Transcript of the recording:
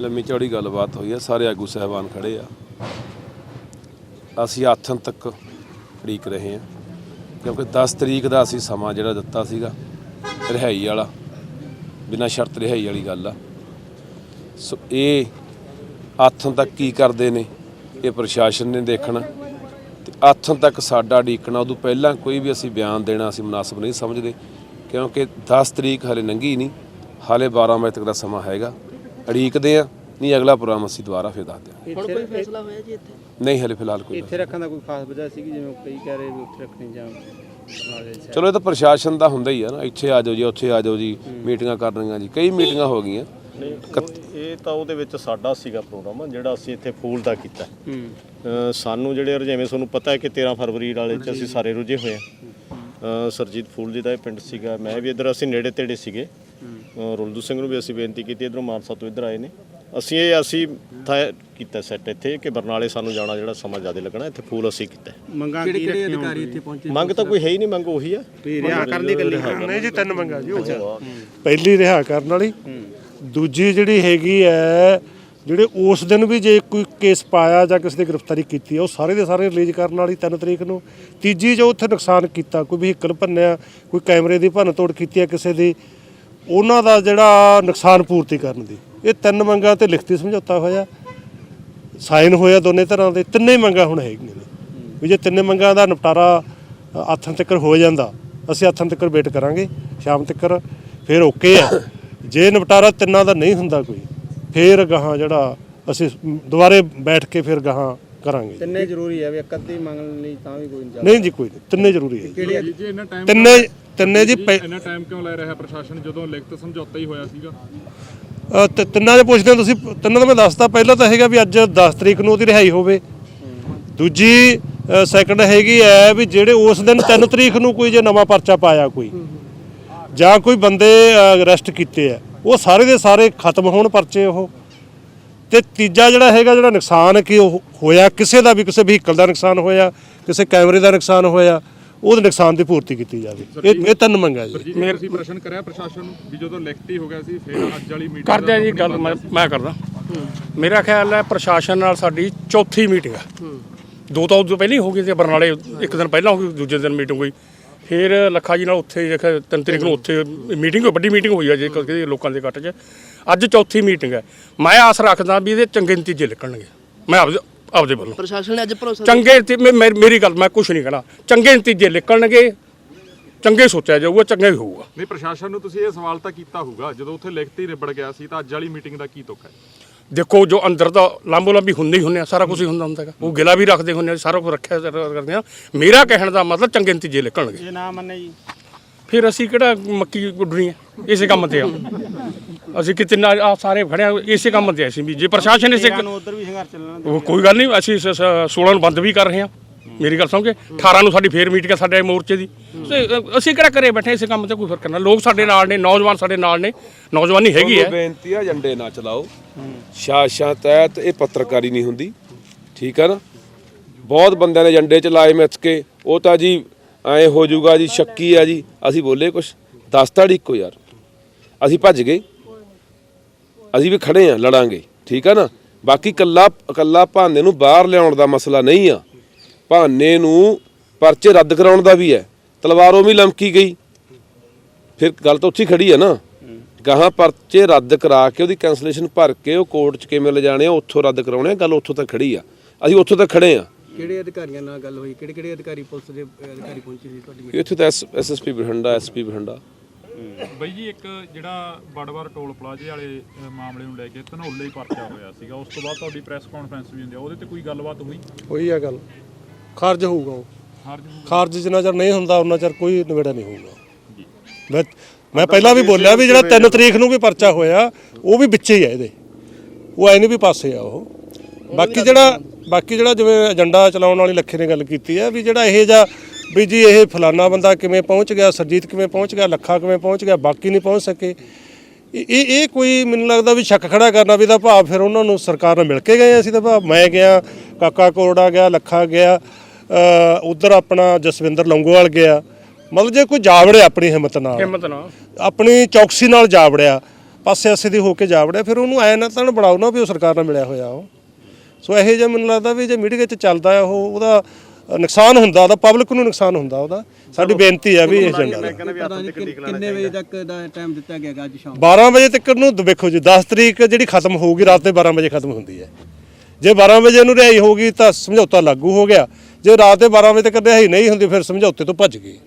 ਲੰਮੀ ਚੌੜੀ ਗੱਲਬਾਤ ਹੋਈ ਆ, ਸਾਰੇ ਆਗੂ ਸਹਿਬਾਨ ਖੜੇ ਆ। ਅਸੀਂ ਆਥਣ ਤੱਕ ਉਡੀਕ ਰਹੇ ਹਾਂ ਕਿਉਂਕਿ 10 ਤਰੀਕ ਦਾ ਅਸੀਂ ਸਮਾਂ ਜਿਹੜਾ ਦਿੱਤਾ ਸੀਗਾ, ਰਿਹਾਈ ਵਾਲਾ, ਬਿਨਾਂ ਸ਼ਰਤ ਰਿਹਾਈ ਵਾਲੀ ਗੱਲ ਆ। ਸੋ ਇਹ ਆਥਣ ਤੱਕ ਕੀ ਕਰਦੇ ਨੇ, ਇਹ ਪ੍ਰਸ਼ਾਸਨ ਨੇ ਦੇਖਣਾ। ਤੇ ਆਥਣ ਤੱਕ ਸਾਡਾ ਡੀਕਣਾ ਉਦੋਂ ਪਹਿਲਾਂ ਕੋਈ ਵੀ ਅਸੀਂ ਬਿਆਨ ਦੇਣਾ ਅਸੀਂ ਮੁਨਾਸਬ ਨਹੀਂ ਸਮਝਦੇ, ਕਿਉਂਕਿ 10 ਤਰੀਕ ਹਲੇ ਲੰਘੀ ਨਹੀਂ, ਹਾਲੇ 12 ਵਜੇ ਤੱਕ ਦਾ ਸਮਾਂ ਹੈਗਾ। ਉਡੀਕਦੇ ਆ। ਨਹੀਂ ਅਗਲਾ ਪ੍ਰੋਗਰਾਮ ਅਸੀਂ ਦੁਬਾਰਾ ਫਿਰ ਦੱਸ ਦਿਆਂਗੇ ਹੁਣ ਕੋਈ ਫੈਸਲਾ ਹੋਇਆ ਜੀ ਇੱਥੇ? ਨਹੀਂ ਹਲੇ ਫਿਲਹਾਲ ਕੋਈ ਇੱਥੇ ਰੱਖਣ ਦਾ ਕੋਈ ਖਾਸ ਵਜ੍ਹਾ ਸੀ ਜਿਵੇਂ ਕਈ ਕਹਿ ਰਹੇ ਵੀ ਉੱਥੇ ਰੱਖਣੀ ਜਾਂ ਚਲੋ ਇਹ ਤਾਂ ਪ੍ਰਸ਼ਾਸਨ ਦਾ ਹੁੰਦਾ ਹੀ ਆ ਨਾ। ਇੱਥੇ ਆ ਜਾਓ ਜੀ ਉੱਥੇ ਆ ਜਾਓ ਜੀ ਮੀਟਿੰਗਾਂ ਕਰਨੀਆਂ ਜੀ। ਕਈ ਮੀਟਿੰਗਾਂ ਹੋ ਗਈਆਂ। ਇਹ ਤਾਂ ਉਹਦੇ ਵਿੱਚ ਸਾਡਾ ਸੀਗਾ ਪ੍ਰੋਗਰਾਮ ਜਿਹੜਾ ਅਸੀਂ ਇੱਥੇ ਫੂਲ ਦਾ ਕੀਤਾ। ਸਾਨੂੰ ਜਿਹੜੇ ਜਿਵੇਂ ਤੁਹਾਨੂੰ ਪਤਾ ਹੈ ਕਿ 13 ਫਰਵਰੀ ਵਾਲੇ ਚ ਅਸੀਂ ਸਾਰੇ ਰੁੱਝੇ ਹੋਏ ਆ ਸਰਜੀਤ ਫੂਲ ਜੀ ਦਾ ਇਹ ਪਿੰਡ ਸੀਗਾ। ਮੈਂ ਵੀ ਇੱਧਰ ਅਸੀਂ ਨੇੜੇ ਤੇੜੇ ਸੀਗੇ। ਰੁਲਦੂ ਸਿੰਘ ਨੂੰ ਵੀ ਅਸੀਂ ਬੇਨਤੀ ਕੀਤੀ ਇੱਧਰੋਂ ਮਾਨਸਾ ਤੋਂ ਇੱਧਰ ਆਏ ਨੇ। ਅਸੀਂ ਇਹ ਅਸੀਂ ਕੀਤਾ ਸੈੱਟ ਇੱਥੇ ਕਿ ਬਰਨਾਲੇ ਸਾਨੂੰ ਜਾਣਾ ਜਿਹੜਾ ਸਮਾਂ ਜ਼ਿਆਦਾ ਲੱਗਣਾ ਇੱਥੇ ਫੂਲ ਅਸੀਂ ਕੀਤਾ। ਮੰਗਾਂ ਕਿਹੜੇ ਕੀ ਕਿਹੜੇ ਰੱਖੀਆਂ ਅਧਿਕਾਰੀ ਇੱਥੇ ਪਹੁੰਚੇ? ਮੰਗ ਤਾਂ ਕੋਈ ਹੈ ਹੀ ਨਹੀਂ ਮੰਗ ਉਹੀ ਆ। ਰਿਹਾ ਕਰਨ ਦੀ ਗੱਲ ਨਹੀਂ ਜੀ ਤਿੰਨ ਮੰਗਾਂ ਜੀ ਉਹ ਪਹਿਲੀ ਰਿਹਾ ਕਰਨ ਵਾਲੀ ਦੂਜੀ ਜਿਹੜੀ ਹੈਗੀ ਹੈ ਜਿਹੜੇ ਉਸ ਦਿਨ ਵੀ ਜੇ ਕੋਈ ਕੇਸ ਪਾਇਆ ਜਾਂ ਕਿਸੇ ਦੀ ਗ੍ਰਿਫਤਾਰੀ ਕੀਤੀ ਉਹ ਸਾਰੇ ਦੇ ਸਾਰੇ ਰਿਲੀਜ਼ ਕਰਨ ਵਾਲੀ 3 ਤਰੀਕ ਨੂੰ। ਤੀਜੀ ਜੋ ਉੱਥੇ ਨੁਕਸਾਨ ਕੀਤਾ ਕੋਈ ਵਹੀਕਲ ਭੰਨਿਆ ਕੋਈ ਕੈਮਰੇ ਦੀ ਭੰਨ ਤੋੜ ਕੀਤੀ ਹੈ ਕਿਸੇ ਦੀ ਉਹਨਾਂ ਦਾ ਜਿਹੜਾ ਨੁਕਸਾਨ ਪੂਰਤੀ ਕਰਨ ਦੀ। ਇਹ ਤਿੰਨ ਮੰਗਾਂ ਤੇ ਲਿਖਤੀ ਸਮਝੌਤਾ ਹੋਇਆ। ਸਾਈਨ ਹੋਇਆ ਦੋਨੇ ਤਰ੍ਹਾਂ ਦੇ। ਤਿੰਨੇ ਮੰਗਾਂ ਹੁਣ ਹੈਗੀਆਂ ਨੇ। ਵੀ ਜੇ ਤਿੰਨੇ ਮੰਗਾਂ ਦਾ ਨਿਪਟਾਰਾ ਆਥਣ ਤੱਕ ਹੋ ਜਾਂਦਾ ਅਸੀਂ ਆਥਣ ਤੱਕ ਵੇਟ ਕਰਾਂਗੇ ਸ਼ਾਮ ਤੱਕ ਫਿਰ ਓਕੇ ਆ। ਜੇ ਨਿਪਟਾਰਾ ਤਿੰਨਾਂ ਦਾ ਨਹੀਂ ਹੁੰਦਾ ਕੋਈ ਫਿਰ ਗਾਹਾਂ ਜਿਹੜਾ ਅਸੀਂ ਦੁਬਾਰੇ ਬੈਠ ਕੇ ਫਿਰ ਗਾਹਾਂ ਕਰਾਂਗੇ। ਤਿੰਨੇ ਜ਼ਰੂਰੀ ਹੈ ਵੀ ਇੱਕ ਅੱਧੀ ਮੰਗਣ ਲਈ ਤਾਂ ਵੀ ਕੋਈ ਨਹੀਂ ਨਹੀਂ ਜੀ ਕੋਈ ਨਹੀਂ। ਤਿੰਨੇ ਜ਼ਰੂਰੀ ਹੈ। ਤਿੰਨੇ ਤਿੰਨੇ ਜੀ ਪੈ- ਇੰਨਾ ਟਾਈਮ ਕਿਉਂ ਲੈ ਰਿਹਾ ਪ੍ਰਸ਼ਾਸਨ? ਜਦੋਂ ਲਿਖਤ ਸਮਝੌਤਾ ਹੀ ਹੋਇਆ ਸੀਗਾ। ਅ, ਤ- ਤਿੰਨਾਂ ਦੇ ਪੁੱਛਦੇ ਹੋ ਤੁਸੀਂ ਤਿੰਨਾਂ ਦਾ ਮੈਂ ਦੱਸਤਾ ਪਹਿਲਾਂ ਤਾਂ ਹੈਗਾ ਵੀ ਅੱਜ 10 ਤਰੀਕ ਨੂੰ ਉਹਦੀ ਰਿਹਾਈ ਹੋਵੇ। ਦੂਜੀ ਸੈਕੰਡ ਹੈਗੀ ਹੈ ਵੀ ਜਿਹੜੇ ਉਸ ਦਿਨ 3 ਤਰੀਕ ਨੂੰ ਕੋਈ ਜੇ ਨਵਾਂ ਪਰਚਾ ਪਾਇਆ ਕੋਈ ਜਾਂ ਕੋਈ ਬੰਦੇ ਅਰੈਸਟ ਕੀਤੇ ਆ ਉਹ ਸਾਰੇ ਦੇ ਸਾਰੇ ਖਤਮ ਹੋਣ ਪਰਚੇ ਉਹ। ਤੇ ਤੀਜਾ ਜਿਹੜਾ ਹੈਗਾ ਜਿਹੜਾ ਨੁਕਸਾਨ ਕਿ ਉਹ ਹੋਇਆ ਕਿਸੇ ਦਾ ਵੀ ਕਿਸੇ ਵਹੀਕਲ ਦਾ ਨੁਕਸਾਨ ਹੋਇਆ ਕਿਸੇ ਕੈਮਰੇ ਦਾ ਨੁਕਸਾਨ ਹੋਇਆ ਉਹਦੇ ਨੁਕਸਾਨ ਦੀ ਪੂਰਤੀ ਕੀਤੀ ਜਾਵੇ। ਇਹ ਇਹ ਤਿੰਨ ਮੰਗਾਂ ਜੀ। ਜੀ ਤੁਸੀਂ ਪ੍ਰਸ਼ਨ ਕਰਿਆ ਪ੍ਰਸ਼ਾਸਨ ਨੂੰ ਵੀ ਜਦੋਂ ਲਿਖਤੀ ਹੋ ਗਿਆ ਸੀ ਫਿਰ ਅੱਜ ਵਾਲੀ ਮੀਟਿੰਗ ਕਰਦੇ ਆ ਜੀ ਗੱਲ ਮੈਂ ਮੈਂ ਕਰਦਾ। ਮੇਰਾ ਖਿਆਲ ਹੈ ਪ੍ਰਸ਼ਾਸਨ ਨਾਲ ਸਾਡੀ ਚੌਥੀ ਮੀਟਿੰਗ ਹੈ। ਦੋ ਤਾਂ ਉਦੋਂ ਪਹਿਲਾਂ ਹੀ ਹੋ ਗਈ ਸੀ ਬਰਨਾਲੇ ਇੱਕ ਦਿਨ ਪਹਿਲਾਂ ਹੋ ਗਈ ਦੂਜੇ ਦਿਨ ਮੀਟਿੰਗ ਹੋਈ। ਫਿਰ ਲੱਖਾ ਜੀ ਨਾਲ ਉੱਥੇ ਦੇਖ ਤਿੰਨ ਤਰੀਕ ਨੂੰ ਉੱਥੇ ਮੀਟਿੰਗ ਹੋਈ ਵੱਡੀ ਮੀਟਿੰਗ ਹੋਈ ਹੈ ਜੇ ਕਿਸੇ ਲੋਕਾਂ ਦੇ ਇਕੱਠ 'ਚ। ਅੱਜ ਚੌਥੀ ਮੀਟਿੰਗ ਹੈ। ਮੈਂ ਆਸ ਰੱਖਦਾ ਵੀ ਇਹਦੇ ਚੰਗੇ ਨਤੀਜੇ ਨਿਕਲਣਗੇ। ਮੈਂ ਆਪਦੇ ਆਪਦੇ ਵੱਲੋਂ। ਪ੍ਰਸ਼ਾਸਨ ਨੇ ਅੱਜ ਭਰੋਸਾ ਚੰਗੇ ਮੇ- ਮੇ- ਮੇਰੀ ਗੱਲ ਮੈਂ ਕੁਝ ਨਹੀਂ ਕਹਿਣਾ। ਚੰਗੇ ਨਤੀਜੇ ਨਿਕਲਣਗੇ ਚੰਗੇ ਸੋਚਿਆ ਜਾਊਗਾ ਚੰਗਾ ਹੀ ਹੋਊਗਾ। ਨਹੀਂ ਪ੍ਰਸ਼ਾਸਨ ਨੂੰ ਤੁਸੀਂ ਇਹ ਸਵਾਲ ਤਾਂ ਕੀਤਾ ਹੋਊਗਾ ਜਦੋਂ ਉੱਥੇ ਲਿਖਤੀ ਰਿਬੜ ਗਿਆ ਸੀ ਤਾਂ ਅੱਜ ਵਾਲੀ ਮੀਟਿੰਗ ਦਾ ਕੀ ਤੁਕ ਹੈ? ਦੇਖੋ ਜੋ ਅੰਦਰ ਤਾਂ ਲਾਂਬੋ ਲਾਂਬੀ ਹੁੰਦੇ ਹੀ ਹੁੰਦੇ ਆ ਸਾਰਾ ਕੁਝ ਹੀ ਹੁੰਦਾ ਹੁੰਦਾ ਹੈਗਾ। ਉਹ ਗਿਲਾ ਵੀ ਰੱਖਦੇ ਹੁੰਦੇ ਆ ਸਾਰਾ ਕੁਝ ਰੱਖਿਆ ਕਰਦੇ ਆ। ਮੇਰਾ ਕਹਿਣ ਦਾ ਮਤਲਬ ਚੰਗੇ ਨਤੀਜੇ ਨਿਕਲਣਗੇ। ਜੇ ਨਾ ਮੰਨੇ ਜੀ। ਫਿਰ ਅਸੀਂ ਕਿਹੜਾ ਮੱਕੀ ਗੁੱਡਣੀ ਹੈ? ਇਸੇ ਕੰਮ ਤੇ ਆ। ਅਸੀਂ ਕਿਤੇ ਨਾ ਆ ਸਾਰੇ ਖੜੇ ਆ ਇਸੇ ਕੰਮ ਤੇ ਅਸੀਂ ਵੀ। ਜੇ ਪ੍ਰਸ਼ਾਸਨ ਇਸੇ ਸਾਨੂੰ ਉਧਰ ਵੀ ਸੰਘਰਸ਼ ਚੱਲਣਾ ਉਹ ਕੋਈ ਗੱਲ ਨਹੀਂ ਅਸੀਂ ਸ- ਸ- 16 ਨੂੰ ਬੰਦ ਵੀ ਕਰ ਰਹੇ ਹਾਂ। ਮੇਰੀ ਗੱਲ ਸਮਝੇ 18 ਨੂੰ ਸਾਡੀ ਫੇਰ ਮੀਟਿੰਗ ਹੈ ਸਾਡੇ ਮੋਰਚੇ ਦੀ। ਅਸੀਂ ਕਿਹੜਾ ਕਰੇ ਬੈਠੇ ਇਸੇ ਕੰਮ ਤੇ ਕੋਈ ਫ਼ਰਕ ਨਾ। ਲੋਕ ਸਾਡੇ ਨਾਲ ਨੇ ਨੌਜਵਾਨ ਸਾਡੇ ਨਾਲ ਨੇ। ਨੌਜਵਾਨੀ ਹੈਗੀ ਹੈ। ਬੇਨਤੀ ਆ ਏਜੰਡੇ ਨਾ ਚਲਾਓ। ਸ਼ਾਸ਼ਾਂ ਤਹਿਤ ਇਹ ਪੱਤਰਕਾਰੀ ਨਹੀਂ ਹੁੰਦੀ। ਠੀਕ ਆ ਨਾ? ਬਹੁਤ ਬੰਦਿਆਂ ਨੇ ਏਜੰਡੇ ਚ ਲਾਏ ਮਿੱਥ ਕੇ। ਉਹ ਤਾਂ ਜੀ ਐ ਹੋ ਜਾਊਗਾ ਜੀ ਸ਼ੱਕੀ ਆ ਜੀ। ਅਸੀਂ ਬੋਲੇ ਕੁਛ। ਦੱਸ ਤਾਂ ਇੱਕੋ ਯਾਰ। ਅਸੀਂ ਭੱਜ ਗਏ। ਅਸੀਂ ਵੀ ਖੜੇ ਆ ਲੜਾਂਗੇ। ਠੀਕ ਆ ਨਾ? ਬਾਕੀ ਕੱਲਾ ਕੱਲਾ ਭਾਨੇ ਨੂੰ ਬਾਹਰ ਲਿਆਉਣ ਦਾ ਮਸਲਾ ਨਹੀਂ ਆ। ਭਾਨੇ ਨੂੰ ਪਰਚੇ ਰੱਦ ਕਰਾਉਣ ਦਾ ਵੀ ਹੈ। ਤਲਵਾਰੋਂ ਵੀ ਲਮਕੀ ਗਈ। ਫਿਰ ਗੱਲ ਤਾਂ ਉੱਥੇ ਖੜੀ ਹੈ ਨਾ। ਗਾਹਾਂ ਪਰਚੇ ਰੱਦ ਕਰਾ ਕੇ ਉਹਦੀ ਕੈਂਸਲੇਸ਼ਨ ਭਰ ਕੇ ਉਹ ਕੋਰਟ 'ਚ ਕਿਵੇਂ ਲਿਜਾਣੇ ਆ ਉੱਥੋਂ ਰੱਦ ਕਰਾਉਣੇ ਆ ਗੱਲ ਉੱਥੋਂ ਤੱਕ ਖੜੀ ਆ। ਅਸੀਂ ਉੱਥੋਂ ਤੱਕ ਖੜੇ ਆ। ਕਿਹੜੇ ਅਧਿਕਾਰੀਆਂ ਨਾਲ ਗੱਲ ਹੋਈ? ਕਿਹੜੇ ਕਿਹੜੇ ਅਧਿਕਾਰੀ ਪੁਲਿਸ ਦੇ ਅਧਿਕਾਰੀ ਪਹੁੰਚੇ ਸੀ ਤੁਹਾਡੀ ਇੱਥੇ ਤਾਂ ਐਸਐਸਪੀ ਬਠਿੰਡਾ ਐਸਪੀ ਬਠਿੰਡਾ। ਬਈ ਜੀ ਇੱਕ ਜਿਹੜਾ ਬੜਵਾਰ ਟੋਲ ਪਲਾਜ਼ੇ ਵਾਲੇ ਮਾਮਲੇ ਨੂੰ ਲੈ ਕੇ ਧਨੌਲੇ ਹੀ ਪਰਚਾ ਹੋਇਆ ਸੀਗਾ। ਉਸ ਤੋਂ ਬਾਅਦ ਤੁਹਾਡੀ ਪ੍ਰੈਸ ਕਾਨਫਰੰਸ ਵੀ ਹੁੰਦੀ ਆ ਉਹਦੇ ਤੇ ਕੋਈ ਗੱਲਬਾਤ ਹੋਈ? ਹੋਈ ਆ ਗੱਲ। ਖਾਰਜ ਹੋਊਗਾ ਉਹ। ਖਾਰਜ ਜਿੰਨਾ ਚਿਰ ਨਹੀਂ ਹੁੰਦਾ ਉਹਨਾਂ ਚਿਰ ਕੋਈ ਨਿਬੇੜਾ ਨਹੀਂ ਹੋਊਗਾ। ਮੈਂ ਮੈਂ ਪਹਿਲਾਂ ਵੀ ਬੋਲਿਆ ਵੀ ਜਿਹੜਾ 3 ਤਰੀਕ ਨੂੰ ਵੀ ਪਰਚਾ ਹੋਇਆ ਉਹ ਵੀ ਵਿੱਚੇ ਹੀ ਆ ਇਹਦੇ। ਉਹ ਐ ਨਹੀਂ ਵੀ ਪਾਸੇ ਆ ਉਹ। ਬਾਕੀ ਜਿਹੜਾ ਬਾਕੀ ਜਿਹੜਾ ਜਿਵੇਂ ਏਜੰਡਾ ਚਲਾਉਣ ਵਾਲੀ ਲੱਖੇ ਨੇ ਗੱਲ ਕੀਤੀ ਹੈ ਵੀ ਜਿਹੜਾ ਇਹ ਜਾਂ ਵੀ ਜੀ ਇਹ ਫਲਾਨਾ ਬੰਦਾ ਕਿਵੇਂ ਪਹੁੰਚ ਗਿਆ ਸਰਜੀਤ ਕਿਵੇਂ ਪਹੁੰਚ ਗਿਆ ਲੱਖਾ ਕਿਵੇਂ ਪਹੁੰਚ ਗਿਆ ਬਾਕੀ ਨਹੀਂ ਪਹੁੰਚ ਸਕੇ। ਇਹ ਇਹ ਕੋਈ ਮੈਨੂੰ ਲੱਗਦਾ ਵੀ ਸ਼ੱਕ ਖੜਾ ਕਰਨਾ ਵੀ ਦਾ ਭਾਵ ਫਿਰ ਉਹਨਾਂ ਨੂੰ ਸਰਕਾਰ ਨਾਲ ਮਿਲ ਕੇ ਗਏ ਅਸੀਂ ਤਾਂ ਭਾਵ ਮੈਂ ਗਿਆ ਕਾਕਾ ਕੋਰੜਾ ਗਿਆ ਲੱਖਾ ਗਿਆ ਉਧਰ ਆਪਣਾ ਜਸਵਿੰਦਰ ਲੰਗੋਵਾਲ ਗਿਆ। ਮਤਲਬ ਜੇ ਕੋਈ ਜਾਵੜੇ ਆਪਣੀ ਹਿੰਮਤ ਨਾਲ। ਹਿੰਮਤ ਨਾਲ। ਆਪਣੀ ਚੌਕਸੀ ਨਾਲ ਜਾਵੜਿਆ ਪਾਸੇ ਆਸੇ ਦੀ ਹੋ ਕੇ ਜਾ ਵੜਿਆ ਫਿਰ ਉਹਨੂੰ ਐ ਨਾ ਤਾਂ ਬਣਾਓ ਨਾ ਵੀ ਉਹ ਸਰਕਾਰ ਨਾਲ ਮਿਲਿਆ ਹੋਇਆ ਉਹ। ਸੋ ਇਹੋ ਜਿਹਾ ਮੈਨੂੰ ਲੱਗਦਾ ਵੀ ਜੇ ਮੀਡੀਆ 'ਚ ਚੱਲਦਾ ਉਹ ਉਹਦਾ ਨੁਕਸਾਨ ਹੁੰਦਾ ਉਹਦਾ ਪਬਲਿਕ ਨੂੰ ਨੁਕਸਾਨ ਹੁੰਦਾ ਉਹਦਾ। ਸਾਡੀ ਬੇਨਤੀ ਹੈ ਵੀ ਇਹ ਕਿ- ਕਿੰਨੇ ਵਜੇ ਤੱਕ ਦਾ ਟਾਈਮ ਦਿੱਤਾ ਗਿਆ ਅੱਜ ਸ਼ਾਮ 12 ਵਜੇ ਤੱਕ ਨੂੰ ਵੇਖੋ ਜੀ 10 ਤਰੀਕ ਜਿਹੜੀ ਖਤਮ ਹੋਊਗੀ ਰਾਤ ਦੇ 12 ਵਜੇ ਖਤਮ ਹੁੰਦੀ ਹੈ। ਜੇ 12 ਵਜੇ ਨੂੰ ਰਿਹਾਈ ਹੋਊਗੀ ਤਾਂ ਸਮਝੌਤਾ ਲਾਗੂ ਹੋ ਗਿਆ। ਜੇ ਰਾਤ ਦੇ 12 ਵਜੇ ਤੱਕ ਰਿਹਾਈ ਨਹੀਂ ਹੁੰਦੀ ਫਿਰ ਸਮਝੌਤੇ ਤੋਂ ਭੱਜ ਗਏ।